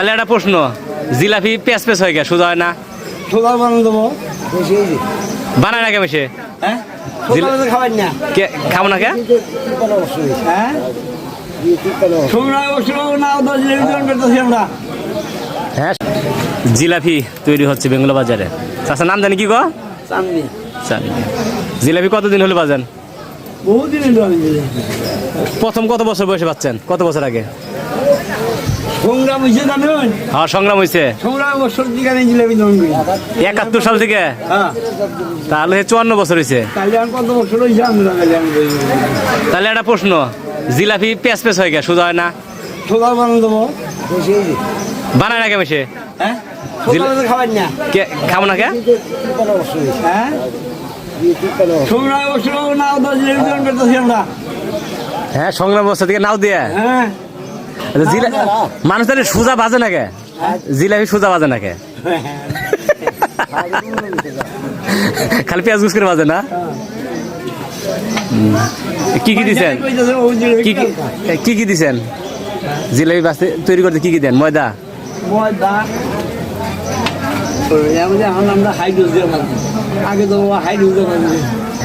তাহলে একটা প্রশ্ন জিলাপি পেঁচ পেঁচ হয়ে গেছে সোজা হয় না? সোজা বানানো দেবো। বানায় না কে মেশে হ্যাঁ? না। কে খাব না কে? হ্যাঁ? হ্যাঁ। জিলাপি তৈরি হচ্ছে বেঙ্গল বাজারে। চাষার নাম জানি কি গো। জিলাপি কতদিন হলো বাজান? প্রথম কত বছর বয়সে পাচ্ছেন কত বছর আগে? সংগ্রাম হয়েছে জানেন হ্যাঁ সংগ্রাম হয়েছে সংগ্রাম বছর দিকে জিলেবি একাত্তর সাল থেকে? হ্যাঁ। তাহলে চুয়ান্ন বছর হয়েছে তাহলে কত বছর হয়েছে আমি লাগাইলে তাহলে একটা প্রশ্ন জিলাপি পেঁচ পেঁচ হয়ে গেছে সোজা হয় না? সোজা বানানো দেবো। বানায় না কে মেশে হ্যাঁ? না। কে খাব না কে? হ্যাঁ? সংগ্রাম বছর না দশ আমরা। হ্যাঁ সংগ্রাম বস্তা থেকে নাও দিয়ে। হ্যাঁ। মানুষ তাহলে সোজা বাজে না কে জিলাপি সোজা বাজে না কে খালি পেঁয়াজ গুছ করে বাজে না। কি কি দিছেন? কি কি দিছেন? জিলাপি বাঁচতে তৈরি করতে কি কি দেন? ময়দা? ময়দা। এখন আমরা। আগে তো হাইড্রোজ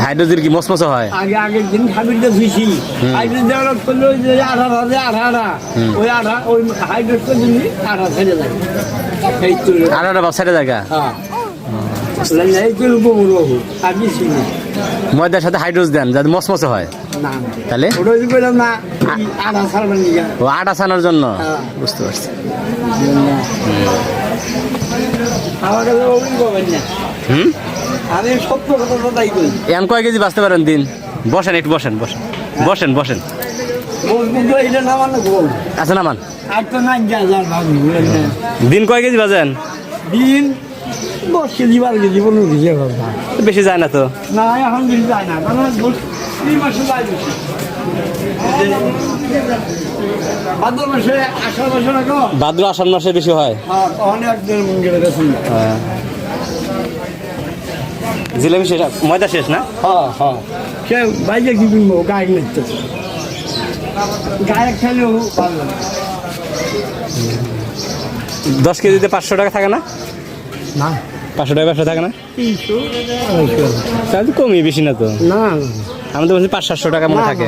হাইড্রোজেল কি মসমস হয়? আগে আগের দিন হাইড্রোজ ধুইছি হাইড্রোজ দেওয়ার করলে ওই যে আঠা থাকে আঠা আঠা ওই আঠা ওই হাইড্রোজ করে দিলি আঠা ছেড়ে যায় আর একটা বাচ্চাটা জায়গা হ্যাঁ ময়দার সাথে হাইড্রোজ দেন যাতে মসমস হয়। তাহলে? ও আটা ছানার জন্য? হ্যাঁ। বুঝতে পারছি। হুম? আমি সত্য কথা তো তাই করি এখন কয় কেজি বাঁচতে পারেন দিন? বসেন একটু বসেন বসেন। বসেন বসেন। আচ্ছা নামান দিন কয় কেজি বাজেন দিন দশ কেজি বারো কেজি পনেরো কেজি বেশি যায় না তো? না এখন দিন যায় না তিন যায় বেশি। মাসে ভাদ্র আষাঢ় মাসে বেশি হয়। হ্যাঁ। জিলাপি শেষ ময়দা শেষ না? হ্যাঁ হ্যাঁ। সে বাইরে কি কিনবো গায়ে নিচ্ছে গায়ে খেলেও ভালো দশ কেজিতে পাঁচশো টাকা থাকে না? না। পাঁচশো টাকা পাঁচশো থাকে না? তো কমই বেশি না তো। না। আমি তো বলছি পাঁচ সাতশো টাকা মনে থাকে।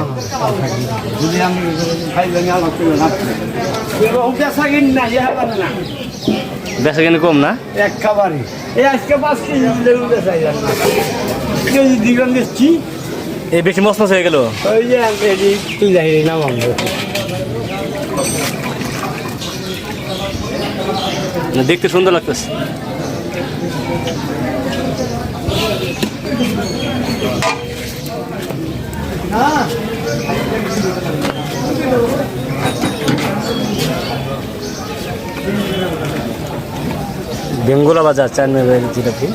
বেচা কিনি কম না? এই আজকে পাঁচ কেজি দিলে বেচাই যাবে না। কেজি দিলাম দিচ্ছি এই বেশি মসমস হয়ে গেল? ওই যে এটি তুই যাই না, দেখতে সুন্দর লাগতেছে। বেঙ্গোলা বাজার চার মেয়ের জিলাপি